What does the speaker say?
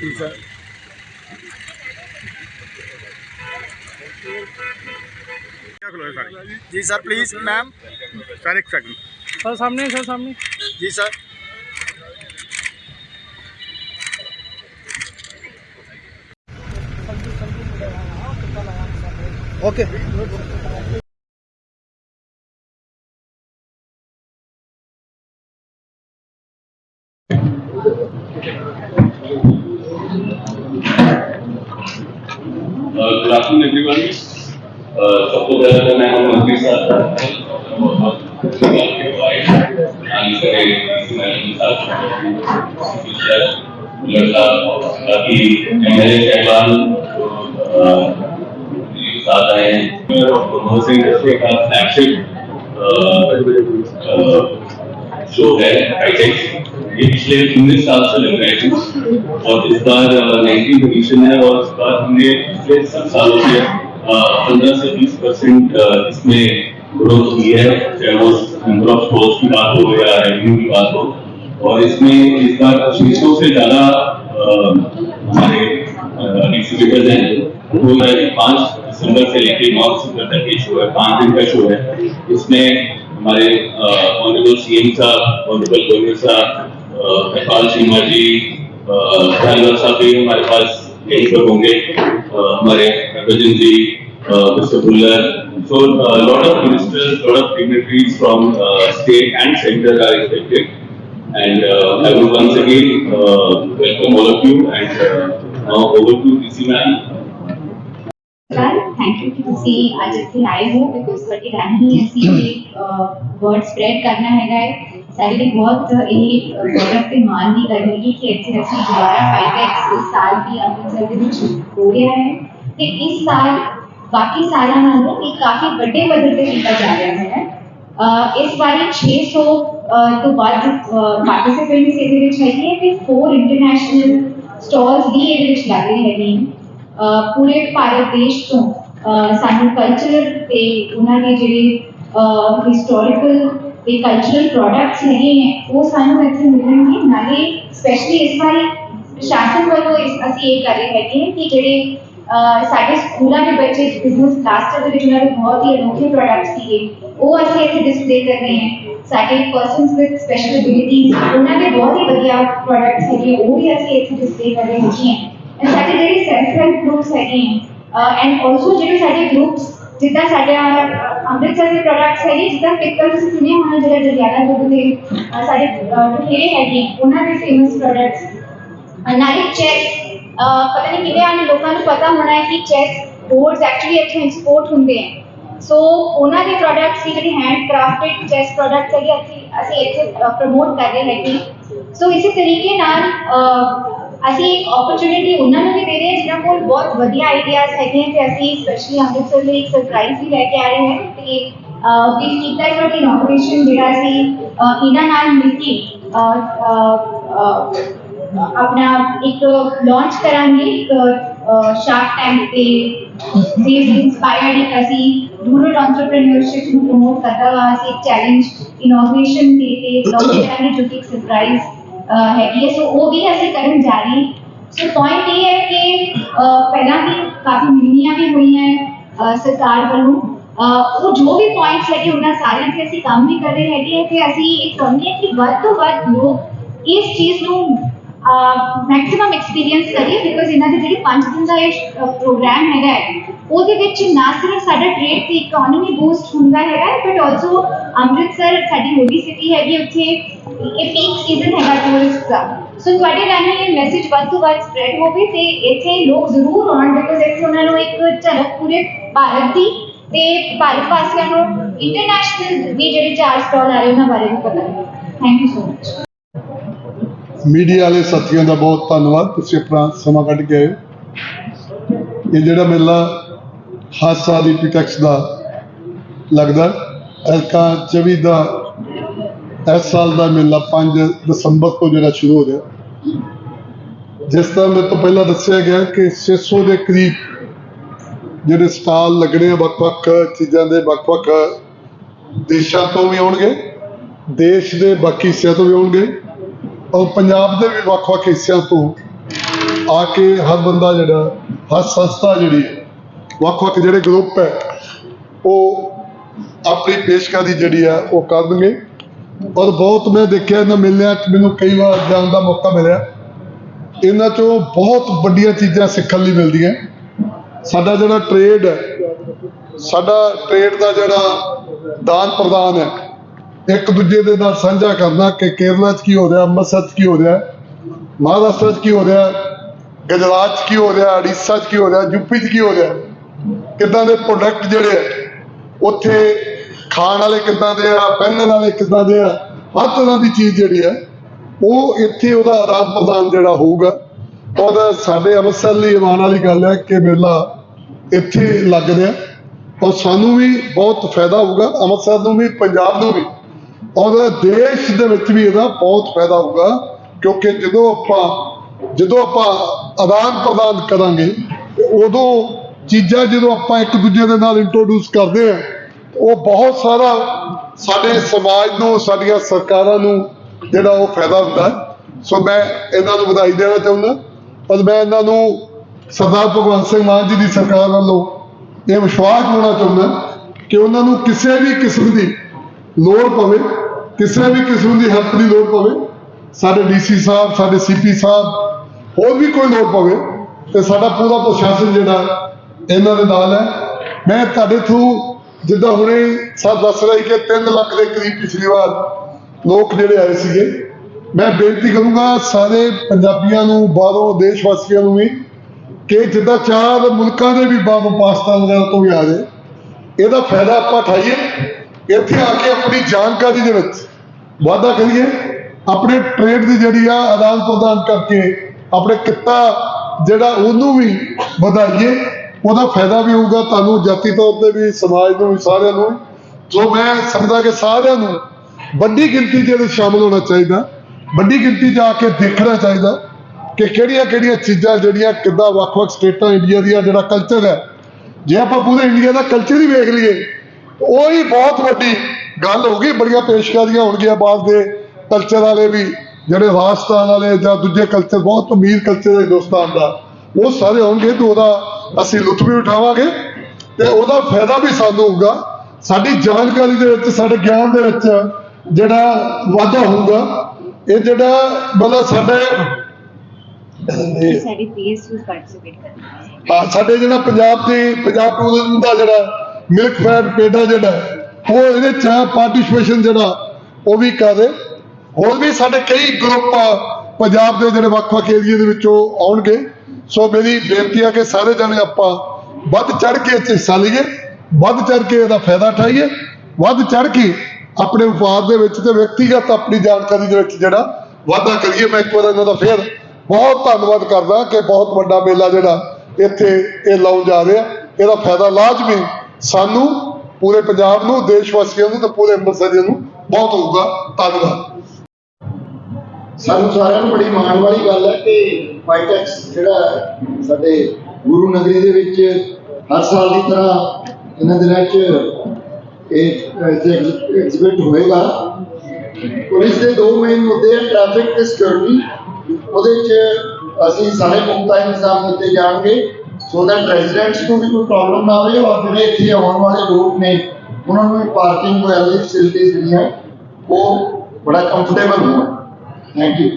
ਜੀ ਸਰ क्या खुला है सारे ਜੀ ਸਰ ਪਲੀਜ਼ ਮੈਮ सर एक सेकंड ਸਰ ਸਾਹਮਣੇ ਸਰ ਸਾਹਮਣੇ ਜੀ sir okay Uh, Good afternoon, everyone. Uh, सबसे पहले तो मैं हम मंत्री साहब लड़का बाकी एमएलए साहबान साथ आए हैं मोहसिन इंडस्ट्री का फ्लैगशिप शो है हाईटेक्स ये पिछले उन्नीस साल से लग रहे हैं और इस बार नाइनटीन एडिशन है और इस बार हमने पिछले सब सालों से पंद्रह से बीस परसेंट इसमें ग्रोथ की है। चाहे वो नंबर ऑफ़ स्टोर्स की बात हो या रेवेन्यू की बात हो। और इसमें इस बार छह सौ से ज़्यादा हमारे एग्जीबिटर्स हैं। वो पाँच दिसंबर से लेकर नौ दिसंबर तक ये शो है, पाँच दिन का शो है। इसमें हमारे ऑनरेबल सीएम साहब ऑनरेबल गवर्नर साहब नेपाल सिन्हा जी ड्राइवर साहब भी हमारे पास यहीं पर होंगे अ, हमारे Rajan ji mister Bullar so uh, lot of ministers lot of dignitaries from uh, state and center are expected and uh, I would once again uh, welcome all of you and uh, now over to DC ma'am Sir thank you ਕਿ ਤੁਸੀਂ ਅੱਜ ਇੱਥੇ ਆਏ ਹੋ because ਤੁਹਾਡੀ ਰਾਹੀਂ ਅਸੀਂ word spread ਕਰਨਾ ਹੈਗਾ ਹੈ ਸਾਡੇ ਲਈ ਬਹੁਤ ਇਹ ਗੌਰਵ ਤੇ ਮਾਣ ਦੀ ਗੱਲ ਹੈਗੀ ਕਿ ਇੱਥੇ ਅਸੀਂ ਦੁਬਾਰਾ ਫਾਈਟੈਕਸ ਇਸ ਸਾਲ ਦੀ ਅੰਮ੍ਰਿਤਸਰ ਦੇ ਵਿੱਚ ਹੋ ਰਿਹਾ ਹੈ ਤੇ ਇਸ ਸਾਲ ਬਾਕੀ ਸਾਲਾਂ ਨਾਲੋਂ ਇਹ ਕਾਫੀ ਵੱਡੇ ਪੱਧਰ ਤੇ ਕੀਤਾ ਜਾ ਰਿਹਾ ਹੈ ਅਹ ਇਸ ਵਾਰੀ 600 ਅਹ ਤੋਂ ਵੱਧ ਪਾਰਟਿਸਿਪੈਂਟਸ ਇਹਦੇ ਵਿੱਚ ਹੈਗੇ ਹੈ ਤੇ 4 ਇੰਟਰਨੈਸ਼ਨਲ ਸਟਾਲਸ ਵੀ ਇਹਦੇ ਵਿੱਚ ਲੱਗ ਰਹੇ ਹੈਗੇ ਨੇ ਅਹ ਪੂਰੇ ਭਾਰਤ ਦੇਸ਼ ਤੋਂ ਅਹ ਸਾਨੂੰ ਕਲਚਰ ਤੇ ਉਹਨਾਂ ਦੇ ਜਿਹੜੇ ਹਿਸਟੋਰੀਕਲ ਤੇ ਕਲਚਰਲ ਪ੍ਰੋਡਕਟਸ ਹੈਗੇ ਨੇ ਉਹ ਸਾਨੂੰ ਇੱਥੇ ਮਿਲਣਗੇ ਨਾਲੇ ਸਪੈਸ਼ਲੀ ਇਸ ਵਾਰੀ ਪ੍ਰਸ਼ਾਸਨ ਵੱਲੋਂ ਇਸ ਅਸੀਂ ਇਹ ਕਰ ਰਹੇ ਹੈਗੇ ਹਾਂ ਕਿ ਜਿਹੜੇ ਅਹ ਸਾਡੇ ਸਕੂਲਾਂ ਦੇ ਬੱਚੇ ਬਿਜ਼ਨਸ ਕਲਾਸਟਰ ਦੇ ਵਿੱਚ ਉਹਨਾਂ ਦੇ ਬਹੁਤ ਹੀ ਅਨੋਖੇ ਪ੍ਰੋਡਕਟਸ ਸੀਗੇ ਉਹ ਅਸੀਂ ਇੱਥੇ ਡਿਸਪਲੇ ਕਰ ਰਹੇ ਹਾਂ ਸਾਡੇ ਪਰਸਨਸ ਵਿਦ ਸਪੈਸ਼ਲ ਐਬਿਲਿਟੀਜ਼ ਉਹਨਾਂ ਦੇ ਬਹੁਤ ਹੀ ਵਧੀਆ ਪ੍ਰੋਡਕਟਸ ਹੈਗੇ ਉਹ ਵੀ ਅਸੀਂ ਇੱਥੇ ਡਿਸਪਲੇ ਕਰ ਰਹੇ ਹਾਂ ਐਂਡ ਸਾਡੇ ਜਿਹੜੇ ਸੈਲਫ ਹੈਲਪ ਗਰੁੱਪਸ ਹੈਗੇ ਹੈ ਐਂਡ ਆਲਸੋ ਜਿਹੜੇ ਸਾਡੇ ਗਰੁੱਪਸ ਜਿੱਦਾਂ ਸਾਡੇ ਅਹ, ਅੰਮ੍ਰਿਤਸਰ ਦੇ ਪ੍ਰੋਡਕਟਸ ਹੈਗੇ ਜਿੱਦਾਂ ਪਿੱਤਲ ਤੁਸੀਂ ਸੁਣਿਆ ਹੋਣਾ ਜਿਹੜਾ ਜਲਿਆਣਾ ਦੁੱਧ ਦੇ ਅਹ, ਸਾਡੇ ਅਹ, ਬਥੇਰੇ ਹੈਗੇ ਉਹਨਾਂ ਦੇ ਫੇਮਸ ਪ੍ਰੋਡਕਟਸ ਨਾਲੇ ਚੈਸ ਪਤਾ ਨਹੀਂ ਕਿੰਨੇ ਆਨੇ ਲੋਕਾਂ ਨੂੰ ਪਤਾ ਹੋਣਾ ਹੈ ਕਿ ਚੈਸ ਬੋਰਡਸ ਐਕਚੁਅਲੀ ਇੱਥੇ ਐਕਸਪੋਰਟ ਹੁੰਦੇ ਹੈ ਸੋ ਉਹਨਾਂ ਦੇ ਪ੍ਰੋਡਕਟਸ ਦੀ ਜਿਹੜੀ ਹੈਂਡ ਕ੍ਰਾਫਟਡ ਚੈਸ ਪ੍ਰੋਡਕਟਸ ਹੈਗੇ ਅਸੀਂ ਅਸੀਂ ਇੱਥੇ ਪ੍ਰਮੋਟ ਅਸੀਂ ਓਪਰਚ्युनिटी ਉਹਨਾਂ ਨੂੰ ਵੀ ਦੇ ਰਹੇ ਹਾਂ ਜਿਹਨਾਂ ਕੋਲ ਬਹੁਤ ਵਧੀਆ ਆਈਡੀਆਜ਼ ਹੈਗੇ ਤੇ ਅਸੀਂ ਸਪੈਸ਼ਲੀ ਅੰਮ੍ਰਿਤਸਰ ਲਈ ਇੱਕ ਸਰਪ੍ਰਾਈਜ਼ ਵੀ ਲੈ ਕੇ ਆ ਰਹੇ ਹਾਂ ਤੇ ਵੀ ਕੀਤਾ ਹੈ ਕਿ ਇਨੋਵੇਸ਼ਨ ਜਿਹੜਾ ਸੀ ਇਹਨਾਂ ਨਾਲ ਮਿਲ ਕੇ ਆਪਣਾ ਇੱਕ ਲਾਂਚ ਕਰਾਂਗੇ ਇੱਕ ਸ਼ਾਰਕ ਟੈਂਕ ਤੇ ਸੇਵ ਇਨਸਪਾਇਰਡ ਇੱਕ ਅਸੀਂ ਰੂਰਲ ਐਂਟਰਪ੍ਰੀਨਰਸ਼ਿਪ ਨੂੰ ਪ੍ਰੋਮੋਟ ਕਰਦਾ हुआ ਅਸੀਂ ਇੱਕ ਚੈਲੰਜ ਇਨੋਵੇਸ਼ਨ ਤੇ ਲਾਂਚ ਕਰਾਂਗੇ ਜੋ ਕਿ ਇੱਕ ਸਰਪ੍ਰਾਈਜ਼ ਹੈਗੀ ਹੈ। ਸੋ ਉਹ ਵੀ ਅਸੀਂ ਕਰਨ ਜਾ ਰਹੇ ਸੋ ਪੁਆਇੰਟ ਇਹ ਹੈ ਕਿ ਪਹਿਲਾਂ ਵੀ ਕਾਫੀ ਮੀਟਿੰਗਾਂ ਵੀ ਹੋਈਆਂ ਸਰਕਾਰ ਵੱਲੋਂ। ਉਹ ਜੋ ਵੀ ਪੁਆਇੰਟਸ ਹੈਗੇ, ਉਹਨਾਂ ਸਾਰਿਆਂ ਤੇ ਅਸੀਂ ਕੰਮ ਵੀ ਕਰ ਰਹੇ ਹੈਗੇ ਹੈ ਤੇ ਅਸੀਂ ਇਹ ਚਾਹੁੰਦੇ ਹਾਂ ਕਿ ਵੱਧ ਤੋਂ ਵੱਧ ਲੋਕ ਇਸ ਚੀਜ਼ ਨੂੰ ਮੈਕਸਿਮਮ ਐਕਸਪੀਰੀਅੰਸ ਕਰੀਏ ਬਿਕੋਜ਼ ਇਹਨਾਂ ਦੇ ਜਿਹੜੀ 5 ਦਿਨ ਦਾ ਇਹ ਪ੍ਰੋਗਰਾਮ ਹੈਗਾ ਹੈ ਉਹਦੇ ਵਿੱਚ ਨਾ ਸਿਰਫ ਸਾਡਾ ਟ੍ਰੇਡ ਤੇ ਇਕਨੋਮੀ ਬੂਸਟ ਹੁੰਦਾ ਹੈਗਾ ਬਟ ਆਲਸੋ ਅੰਮ੍ਰਿਤਸਰ ਸਾਡੀ ਹੋਲੀ ਸਿਟੀ ਹੈਗੀ, ਉੱਥੇ ਇਹ ਪੀਕ ਸੀਜ਼ਨ ਹੈਗਾ ਟੂਰਿਸਟ ਦਾ। ਸੋ ਤੁਹਾਡੇ ਰਾਹੀਂ ਇਹ ਮੈਸੇਜ ਵੱਧ ਤੋਂ ਵੱਧ ਸਪਰੈਡ ਹੋਵੇ ਤੇ ਇੱਥੇ ਲੋਕ ਜ਼ਰੂਰ ਆਉਣ ਬਿਕੋਜ਼ ਇੱਥੇ ਉਹਨਾਂ ਨੂੰ ਇੱਕ ਝਲਕ ਪੂਰੇ ਭਾਰਤ ਦੀ ਤੇ ਭਾਰਤ ਵਾਸੀਆਂ ਨੂੰ ਇੰਟਰਨੈਸ਼ਨਲ ਵੀ ਜਿਹੜੇ ਚਾਰ ਸਟਾਲ ਆ ਰਹੇ ਉਹਨਾਂ ਬਾਰੇ ਵੀ ਪਤਾ ਲੱਗੇ। Thank you so much media ਵਾਲੇ ਸਾਥੀਆਂ ਦਾ ਬਹੁਤ ਧੰਨਵਾਦ, ਤੁਸੀਂ ਆਪਣਾ ਸਮਾਂ ਕੱਢ ਕੇ ਆਏ। ਇਹ ਜਿਹੜਾ ਮੇਲਾ ਹਾਦਸਾ ਦੀ ਪਿਟੈਕਸ ਦਾ ਲੱਗਦਾ। ਐਲਕਾ 24 ਦਾ ਇਸ ਸਾਲ ਦਾ ਮੇਲਾ 5 ਦਸੰਬਰ ਤੋਂ ਜਿਹੜਾ ਸ਼ੁਰੂ ਹੋ ਰਿਹਾ। ਜਿਸ ਤਰ੍ਹਾਂ ਮੇਰੇ ਤੋਂ ਪਹਿਲਾਂ ਦੱਸਿਆ ਗਿਆ ਕਿ 600 ਦੇ ਕਰੀਬ ਜਿਹੜੇ ਸਟਾਲ ਲੱਗਣੇ ਆ, ਵੱਖ-ਵੱਖ ਚੀਜ਼ਾਂ ਦੇ, ਵੱਖ-ਵੱਖ ਦੇਸ਼ਾਂ ਤੋਂ ਵੀ ਆਉਣਗੇ, ਦੇਸ਼ ਦੇ ਬਾਕੀ ਹਿੱਸਿਆਂ ਤੋਂ ਵੀ ਆਉਣਗੇ ਔਰ ਪੰਜਾਬ ਦੇ ਵੀ ਵੱਖ-ਵੱਖ ਹਿੱਸਿਆਂ ਤੋਂ ਆ ਕੇ ਹਰ ਬੰਦਾ ਜਿਹੜਾ, ਹਰ ਸੰਸਥਾ ਜਿਹੜੀ ਵੱਖ-ਵੱਖ ਜਿਹੜੇ ਗਰੁੱਪ ਹੈ, ਉਹ ਆਪਣੀ ਪੇਸ਼ਕਾਰੀ ਜਿਹੜੀ ਆ ਉਹ ਕਰਨਗੇ। ਔਰ ਬਹੁਤ ਮੈਂ ਦੇਖਿਆ, ਇਹਨਾਂ ਮੇਲਿਆਂ 'ਚ ਮੈਨੂੰ ਕਈ ਵਾਰ ਜਾਣ ਦਾ ਮੌਕਾ ਮਿਲਿਆ। ਇਹਨਾਂ 'ਚੋਂ ਬਹੁਤ ਵੱਡੀਆਂ ਚੀਜ਼ਾਂ ਸਿੱਖਣ ਲਈ ਮਿਲਦੀਆਂ। ਸਾਡਾ ਜਿਹੜਾ ਟ੍ਰੇਡ ਹੈ, ਸਾਡਾ ਟ੍ਰੇਡ ਦਾ ਜਿਹੜਾ ਦਾਨ ਪ੍ਰਦਾਨ ਹੈ, ਇੱਕ ਦੂਜੇ ਦੇ ਨਾਲ ਸਾਂਝਾ ਕਰਨਾ ਕਿ ਕੇਰਲਾ 'ਚ ਕੀ ਹੋ ਰਿਹਾ, ਅੰਮ੍ਰਿਤਸਰ 'ਚ ਕੀ ਹੋ ਰਿਹਾ, ਮਹਾਰਾਸ਼ਟਰ 'ਚ ਕੀ ਹੋ ਰਿਹਾ, ਗੁਜਰਾਤ 'ਚ ਕੀ ਹੋ ਰਿਹਾ, ਉੜੀਸਾ 'ਚ ਕੀ ਹੋ ਰਿਹਾ ਯੂਪੀ 'ਚ ਕੀ ਹੋ ਰਿਹਾ। ਕਿੱਦਾਂ ਦੇ ਪ੍ਰੋਡਕਟ ਜਿਹੜੇ ਆ, ਉੱਥੇ ਖਾਣ ਵਾਲੇ ਕਿੱਦਾਂ ਦੇ ਆ, ਪਹਿਨਣ ਵਾਲੇ ਕਿੱਦਾਂ ਦੇ ਆ, ਹਰ ਤਰ੍ਹਾਂ ਦੀ ਚੀਜ਼ ਜਿਹੜੀ ਹੈ ਉਹ ਇੱਥੇ ਉਹਦਾ ਆਦਾਨ ਪ੍ਰਦਾਨ ਜਿਹੜਾ ਹੋਊਗਾ। ਔਰ ਸਾਡੇ ਅੰਮ੍ਰਿਤਸਰ ਲਈ ਮਾਣ ਵਾਲੀ ਗੱਲ ਹੈ ਕਿ ਮੇਲਾ ਇੱਥੇ ਲੱਗ ਰਿਹਾ ਔਰ ਸਾਨੂੰ ਵੀ ਬਹੁਤ ਫਾਇਦਾ ਹੋਊਗਾ, ਅੰਮ੍ਰਿਤਸਰ ਨੂੰ ਵੀ, ਪੰਜਾਬ ਨੂੰ ਵੀ। ਔਰ ਦੇਸ਼ ਦੇ ਵਿੱਚ ਵੀ ਇਹਦਾ ਬਹੁਤ ਫਾਇਦਾ ਹੋਊਗਾ, ਕਿਉਂਕਿ ਜਦੋਂ ਆਪਾਂ ਜਦੋਂ ਆਪਾਂ ਆਦਾਨ ਪ੍ਰਦਾਨ ਕਰਾਂਗੇ, ਉਦੋਂ ਚੀਜ਼ਾਂ ਜਦੋਂ ਆਪਾਂ ਇੱਕ ਦੂਜੇ ਦੇ ਨਾਲ ਇੰਟਰੋਡਿਊਸ ਕਰਦੇ ਆ ਉਹ ਬਹੁਤ ਸਾਰਾ ਸਾਡੇ ਸਮਾਜ ਨੂੰ, ਸਾਡੀਆਂ ਸਰਕਾਰਾਂ ਨੂੰ ਜਿਹੜਾ ਉਹ ਫਾਇਦਾ ਹੁੰਦਾ ਹੈ। ਸੋ ਮੈਂ ਇਹਨਾਂ ਨੂੰ ਵਧਾਈ ਦੇਣਾ ਚਾਹੁੰਦਾ ਔਰ ਮੈਂ ਇਹਨਾਂ ਨੂੰ ਸਰਦਾਰ ਭਗਵੰਤ ਸਿੰਘ ਮਾਨ ਜੀ ਦੀ ਸਰਕਾਰ ਵੱਲੋਂ ਇਹ ਵਿਸ਼ਵਾਸ ਹੋਣਾ ਚਾਹੁੰਦਾ ਕਿ ਉਹਨਾਂ ਨੂੰ ਕਿਸੇ ਵੀ ਕਿਸਮ ਦੀ ਲੋੜ ਪਵੇ, ਕਿਸੇ ਵੀ ਕਿਸਮ ਦੀ ਹੈਲਪ ਦੀ ਲੋੜ ਪਵੇ, ਸਾਡੇ ਡੀਸੀ ਸਾਹਿਬ, ਸਾਡੇ ਸੀਪੀ ਸਾਹਿਬ, ਹੋਰ ਵੀ ਕੋਈ ਲੋੜ ਪਵੇ, ਤੇ ਸਾਡਾ ਪੂਰਾ ਪ੍ਰਸ਼ਾਸਨ ਜਿਹੜਾ ਇਹਨਾਂ ਦੇ ਨਾਲ ਹੈ। ਮੈਂ ਤੁਹਾਡੇ ਥਰੂ ਜਿੱਦਾਂ ਹੁਣੇ ਸਭ ਦੱਸ ਰਹੀ ਕਿ 3 ਲੱਖ ਦੇ ਕਰੀਬ ਪਿਛਲੀ ਵਾਰ ਲੋਕ ਜਿਹੜੇ ਆਏ ਸੀਗੇ, ਮੈਂ ਬੇਨਤੀ ਕਰੂੰਗਾ ਸਾਰੇ ਪੰਜਾਬੀਆਂ ਨੂੰ, ਬਾਹਰੋਂ ਦੇਸ਼ ਵਾਸੀਆਂ ਨੂੰ ਵੀ ਕਿ ਜਿੱਦਾਂ ਚਾਰ ਮੁਲਕਾਂ ਦੇ ਵੀ ਬਾਹਰੋਂ ਪਾਕਿਸਤਾਨ ਵਗੈਰਾ ਤੋਂ ਵੀ ਆ ਰਹੇ, ਇਹਦਾ ਫਾਇਦਾ ਆਪਾਂ ਉਠਾਈਏ। ਇੱਥੇ ਆ ਕੇ ਆਪਣੀ ਜਾਣਕਾਰੀ ਦੇ ਵਿੱਚ ਵਾਧਾ ਕਰੀਏ, ਆਪਣੇ ਟ੍ਰੇਡ ਦੀ ਜਿਹੜੀ ਆ ਆਦਾਨ ਪ੍ਰਦਾਨ ਕਰਕੇ, ਆਪਣੇ ਕਿੱਤਾ ਜਿਹੜਾ ਉਹਨੂੰ ਵੀ ਵਧਾਈਏ। ਉਹਦਾ ਫਾਇਦਾ ਵੀ ਹੋਊਗਾ ਤੁਹਾਨੂੰ ਜਾਤੀ ਤੌਰ ਤੇ ਵੀ, ਸਮਾਜ ਨੂੰ ਵੀ, ਸਾਰਿਆਂ ਨੂੰ ਜੋ ਮੈਂ ਸਮਝਦਾ ਕਿ ਸਾਰਿਆਂ ਨੂੰ ਵੱਡੀ ਗਿਣਤੀ ਦੇ ਵਿੱਚ ਸ਼ਾਮਲ ਹੋਣਾ ਚਾਹੀਦਾ। ਵੱਡੀ ਗਿਣਤੀ 'ਚ ਆ ਕੇ ਦੇਖਣਾ ਚਾਹੀਦਾ ਕਿ ਕਿਹੜੀਆਂ ਕਿਹੜੀਆਂ ਚੀਜ਼ਾਂ ਜਿਹੜੀਆਂ ਕਿੱਦਾਂ ਵੱਖ-ਵੱਖ ਸਟੇਟਾਂ ਇੰਡੀਆ ਦੀਆਂ ਜਿਹੜਾ ਕਲਚਰ ਹੈ। ਜੇ ਆਪਾਂ ਪੂਰੇ ਇੰਡੀਆ ਦਾ ਕਲਚਰ ਹੀ ਵੇਖ ਲਈਏ ਉਹ ਹੀ ਬਹੁਤ ਵੱਡੀ ਗੱਲ ਹੋ ਗਈ ਬੜੀਆਂ ਪੇਸ਼ਕਾਰੀਆਂ ਹੋਣਗੀਆਂ ਬਾਅਦ ਦੇ ਕਲਚਰ ਵਾਲੇ ਵੀ, ਜਿਹੜੇ ਰਾਜਸਥਾਨ ਵਾਲੇ ਜਾਂ ਦੂਜੇ ਕਲਚਰ ਬਹੁਤ ਅਮੀਰ ਕਲਚਰ ਹੈ ਹਿੰਦੁਸਤਾਨ ਦਾ, ਉਹ ਸਾਰੇ ਹੋਣਗੇ ਤੇ ਉਹਦਾ ਅਸੀਂ ਲੁਤਫ ਵੀ ਉਠਾਵਾਂਗੇ ਤੇ ਉਹਦਾ ਫਾਇਦਾ ਵੀ ਸਾਨੂੰ ਹੋਊਗਾ। ਸਾਡੀ ਜਾਣਕਾਰੀ ਦੇ ਵਿੱਚ ਸਾਡੇ ਗਿਆਨ ਦੇ ਵਿੱਚ ਜਿਹੜਾ ਵਾਧਾ ਹੋਊਗਾ ਇਹ ਜਿਹੜਾ ਮਤਲਬ ਸਾਡੇ ਸਾਡੀ ਪੀਐਸਯੂ ਪਾਰਟਿਸਿਪੇਟ ਕਰਨਾ ਹਾਂ। ਸਾਡੇ ਜਿਹੜਾ ਪੰਜਾਬ ਦੀ ਪੰਜਾਬ ਟੂਰਿਜ਼ਮ ਦਾ ਜਿਹੜਾ ਮਿਲਕ ਫੈਟ ਪੇਡਾ ਜਿਹੜਾ ਉਹ ਇਹਦੇ ਚ ਪਾਰਟਿਸਿਪੇਸ਼ਨ ਜਿਹੜਾ ਉਹ ਵੀ ਕਰ। ਹੋਰ ਵੀ ਸਾਡੇ ਕਈ ਗਰੁੱਪ ਪੰਜਾਬ ਦੇ ਜਿਹੜੇ ਵੱਖ-ਵੱਖ ਏਰੀਆ ਦੇ ਵਿੱਚੋਂ ਆਉਣਗੇ। ਸੋ ਮੇਰੀ ਬੇਨਤੀ ਹੈ ਕਿ ਸਾਰੇ ਜਣੇ ਆਪਾਂ ਵੱਧ ਚੜ ਕੇ ਇਹ ਹਿੱਸਾ ਲਈਏ, ਵੱਧ ਚੜ ਕੇ ਇਹਦਾ ਫਾਇਦਾ ਉਠਾਈਏ, ਵੱਧ ਚੜ ਕੇ ਆਪਣੇ ਵਪਾਰ ਦੇ ਵਿੱਚ ਤੇ ਵਿਅਕਤੀਗਤ ਆਪਣੀ ਜਾਣਕਾਰੀ ਦੇ ਵਿੱਚ ਜਿਹੜਾ ਵਾਧਾ ਕਰੀਏ, ਮੈਂ ਇੱਕ ਵਾਰ ਇਹਨਾਂ ਦਾ ਫੇਰ ਬਹੁਤ ਧੰਨਵਾਦ ਕਰਦਾ ਕਿ ਬਹੁਤ ਵੱਡਾ ਮੇਲਾ ਜਿਹੜਾ ਇੱਥੇ ਇਹ ਲਾਉਣ ਜਾ ਰਿਹਾ। ਇਹਦਾ ਫਾਇਦਾ ਲਾਜ਼ਮੀ ਸਾਨੂੰ, ਪੂਰੇ ਪੰਜਾਬ ਨੂੰ ਦੇਸ਼ ਵਾਸੀਆਂ ਨੂੰ ਤੇ ਪੂਰੇ ਅੰਮ੍ਰਿਤਸਰੀਆਂ ਨੂੰ ਬਹੁਤ ਹੋਊਗਾ। ਧੰਨਵਾਦ। ਸਾਨੂੰ ਸਾਰਿਆਂ ਨੂੰ ਬੜੀ ਮਾਣ ਵਾਲੀ ਗੱਲ ਹੈ ਕਿ ਫਾਈਟੈਕਸ ਜਿਹੜਾ ਸਾਡੇ ਗੁਰੂ ਨਗਰੀ ਦੇ ਵਿੱਚ ਹਰ ਸਾਲ ਦੀ ਤਰ੍ਹਾਂ ਇਹਨਾਂ ਦਿਨਾਂ 'ਚ ਇਹ ਐਗਜੀਬਿਟ ਹੋਏਗਾ। ਪੁਲਿਸ ਦੇ ਦੋ ਮੇਨ ਮੁੱਦੇ ਹਨ ਟ੍ਰੈਫਿਕ ਤੇ ਸਿਕਿਉਰਿਟੀ ਉਹਦੇ 'ਚ ਅਸੀਂ ਸਾਰੇ ਪੁਖਤਾ ਇੰਤਜ਼ਾਮ ਕੀਤੇ ਜਾਣਗੇ। ਸੋ ਦੈਟ ਰੈਜ਼ੀਡੈਂਟਸ ਨੂੰ ਵੀ ਕੋਈ ਪ੍ਰੋਬਲਮ ਨਾ ਆਵੇ ਔਰ ਜਿਹੜੇ ਇੱਥੇ ਆਉਣ ਵਾਲੇ ਲੋਕ ਨੇ, ਉਹਨਾਂ ਨੂੰ ਵੀ ਪਾਰਕਿੰਗ ਵਗੈਰਾ ਦੀ ਫੈਸਿਲਿਟੀਜ਼ ਜਿਹੜੀਆਂ ਉਹ ਬੜਾ ਕੰਫਰਟੇਬਲ ਹੋਣ। Thank you